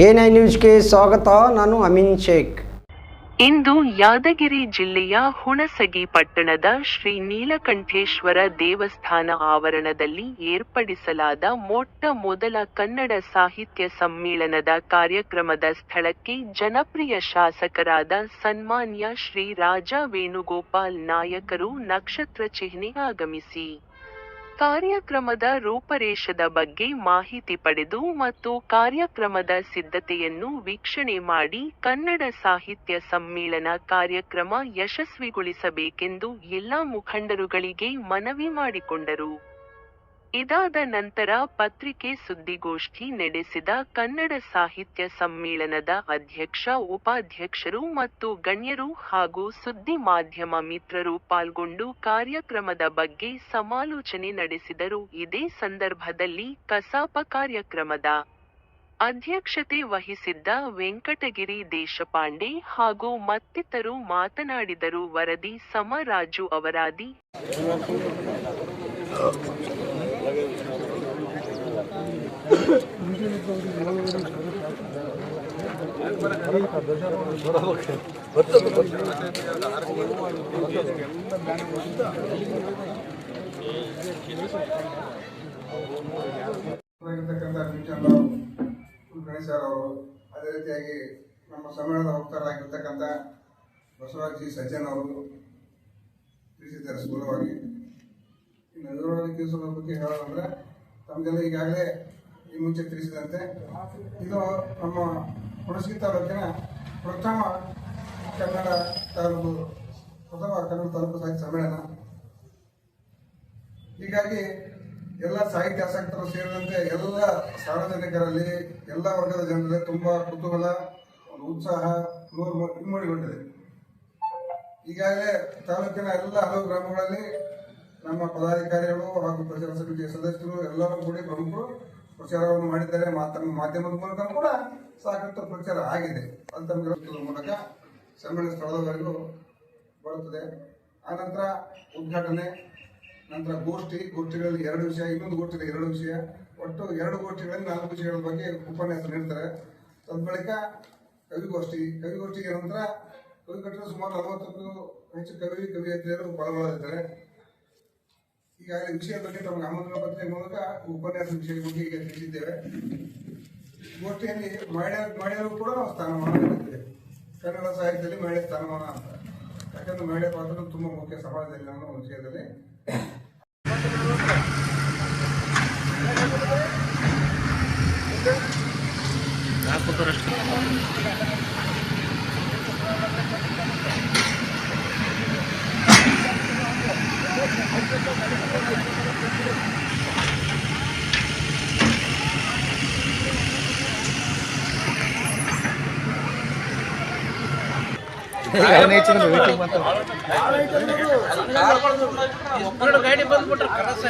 A nine ನ್ಯೂಸ್ಗೆ ಸ್ವಾಗತ. ನಾನು ಅಮಿನ್ ಶೇಖ್. ಇಂದು ಯಾದಗಿರಿ ಜಿಲ್ಲೆಯ ಹುಣಸಗಿ ಪಟ್ಟಣದ ಶ್ರೀ ನೀಲಕಂಠೇಶ್ವರ ದೇವಸ್ಥಾನ ಆವರಣದಲ್ಲಿ ಏರ್ಪಡಿಸಲಾದ ಮೊಟ್ಟ ಮೊದಲ ಕನ್ನಡ ಸಾಹಿತ್ಯ ಸಮ್ಮೇಳನದ ಕಾರ್ಯಕ್ರಮದ ಸ್ಥಳಕ್ಕೆ ಜನಪ್ರಿಯ ಶಾಸಕರಾದ ಸನ್ಮಾನ್ಯ ಶ್ರೀ ರಾಜ ವೇಣುಗೋಪಾಲ್ ನಾಯಕರು ನಕ್ಷತ್ರ ಚಿಹ್ನೆ ಆಗಮಿಸಿ. ಕಾರ್ಯಕ್ರಮದ ರೂಪರೇಷದ ಬಗ್ಗೆ ಮಾಹಿತಿ ಪಡೆದು ಮತ್ತು ಕಾರ್ಯಕ್ರಮದ ಸಿದ್ಧತೆಯನ್ನು ವೀಕ್ಷಣೆ ಮಾಡಿ ಕನ್ನಡ ಸಾಹಿತ್ಯ ಸಮ್ಮೇಳನ ಕಾರ್ಯಕ್ರಮ ಯಶಸ್ವಿಗೊಳಿಸಬೇಕೆಂದು ಎಲ್ಲಾ ಮುಖಂಡರುಗಳಿಗೆ ಮನವಿ ಮಾಡಿಕೊಂಡರು. ಇದಾದ ನಂತರ ಪತ್ರಿಕೆ ಸುದ್ದಿಗೋಷ್ಠಿ ನಡೆಸಿದ ಕನ್ನಡ ಸಾಹಿತ್ಯ ಸಮ್ಮೇಳನದ ಅಧ್ಯಕ್ಷ, ಉಪಾಧ್ಯಕ್ಷರು ಮತ್ತು ಗಣ್ಯರು ಹಾಗೂ ಸುದ್ದಿ ಮಾಧ್ಯಮ ಮಿತ್ರರು ಪಾಲ್ಗೊಂಡು ಕಾರ್ಯಕ್ರಮದ ಬಗ್ಗೆ ಸಮಾಲೋಚನೆ ನಡೆಸಿದರು. ಇದೇ ಸಂದರ್ಭದಲ್ಲಿ ಕಸಾಪ ಕಾರ್ಯಕ್ರಮದ ಅಧ್ಯಕ್ಷತೆ ವಹಿಸಿದ್ದ ವೆಂಕಟಗಿರಿ ದೇಶಪಾಂಡೆ ಹಾಗೂ ಮತ್ತಿತರು ಮಾತನಾಡಿದರು. ವರದಿ ಸಮರಾಜು ಅವರಾದಿ. ಗಣೇಶ್ ಅವರು ಅದೇ ರೀತಿಯಾಗಿ ನಮ್ಮ ಸಮ್ಮೇಳನದ ವಕ್ತಾರರಾಗಿರ್ತಕ್ಕಂಥ ಬಸವರಾಜ್ ಜಿ ಸಜ್ಜನ್ ಅವರು ತಿಳಿಸಿದ್ದಾರೆ ಸ್ಥೂಲವಾಗಿ ಇನ್ನು ತಿಳಿಸೋದ್ರ ಬಗ್ಗೆ ಹೇಳೋದಂದ್ರೆ, ತಮಗೆಲ್ಲ ಈಗಾಗಲೇ ಈ ಮುಂಚೆ ತಿಳಿಸಿದಂತೆ, ಇದು ನಮ್ಮ ಹುಣಸಗಿ ತಾಲೂಕಿನ ಪ್ರಥಮ ಕನ್ನಡ ತಾಲೂಕು, ಪ್ರಥಮ ಕನ್ನಡ ತಾಲೂಕು ಸಾಹಿತ್ಯ ಸಮ್ಮೇಳನ. ಹೀಗಾಗಿ ಎಲ್ಲ ಸಾಹಿತ್ಯ ಆಸಕ್ತರು ಸೇರಿದಂತೆ ಎಲ್ಲ ಸಾರ್ವಜನಿಕರಲ್ಲಿ, ಎಲ್ಲ ವರ್ಗದ ಜನರಲ್ಲಿ ತುಂಬಾ ಕುತೂಹಲ, ಒಂದು ಉತ್ಸಾಹ, ನೂರು ಇಮ್ಮಡಿಗೊಂಡಿದೆ ಈಗಾಗಲೇ ತಾಲೂಕಿನ ಎಲ್ಲ ಹಲವು ಗ್ರಾಮಗಳಲ್ಲಿ ನಮ್ಮ ಪದಾಧಿಕಾರಿಗಳು ಹಾಗೂ ಪ್ರಚಾರ ಸಮಿತಿಯ ಸದಸ್ಯರು ಎಲ್ಲರೂ ಕೂಡಿ ಪ್ರಮುಖರು ಪ್ರಚಾರವನ್ನು ಮಾಡಿದ್ದಾರೆ. ಮಾಧ್ಯಮದ ಮೂಲಕ ಕೂಡ ಸಾಕಷ್ಟು ಪ್ರಚಾರ ಆಗಿದೆ. ಅಂತ ಮೂಲಕ ಸಮ್ಮೇಳನ ಸ್ಥಳದವರೆಗೂ ಬರುತ್ತದೆ. ಆನಂತರ ಉದ್ಘಾಟನೆ, ನಂತರ ಗೋಷ್ಠಿ. ಗೋಷ್ಠಿಗಳಲ್ಲಿ ಎರಡು ವಿಷಯ, ಇನ್ನೊಂದು ಗೋಷ್ಠಿಯಲ್ಲಿ ಎರಡು ವಿಷಯ. ಒಟ್ಟು ಎರಡು ಗೋಷ್ಠಿಗಳಲ್ಲಿ ನಾಲ್ಕು ವಿಷಯಗಳ ಬಗ್ಗೆ ಉಪನ್ಯಾಸ ನೀಡ್ತಾರೆ. ತದ ಕವಿಗೋಷ್ಠಿ. ಕವಿಗೋಷ್ಠಿಗೆ ನಂತರ ಕವಿಗಟ್ಟಲು ಸುಮಾರು ನಲವತ್ತಕ್ಕೂ ಹೆಚ್ಚು ಕವಿ, ಕವಿಯತ್ರಿಯರು ಪಾಲ್ಗೊಳ್ಳಲಿದ್ದಾರೆ. ಈಗಾಗಲೇ ವಿಷಯ ಬಗ್ಗೆ ತಮಗೆ ಆಮಂತ್ರಣ ಪತ್ರಿಕೆ ಮೂಲಕ ಉಪನ್ಯಾಸ ವಿಷಯ ಬಗ್ಗೆ ಈಗ ತಿಳಿಸಿದ್ದೇವೆ. ಗೋಷ್ಠಿಯಲ್ಲಿ ಮಹಿಳೆ ಮಹಿಳೆಯರು ಕೂಡ ನಾವು ಸ್ಥಾನಮಾನ ನೀಡುತ್ತೇವೆ ಕನ್ನಡ ಸಾಹಿತ್ಯದಲ್ಲಿ ಮಹಿಳೆ ಸ್ಥಾನಮಾನ ಅಂತ. ಯಾಕಂದ್ರೆ ಮಹಿಳೆ ಪಾತ್ರ ತುಂಬಾ ಮುಖ್ಯ ಸಮಾಜದಲ್ಲಿ ಅನ್ನೋ ವಿಷಯದಲ್ಲಿ. ಗಾಡಿ ಬಂದ್ಬಿಟ್ರೆ ಕರಸ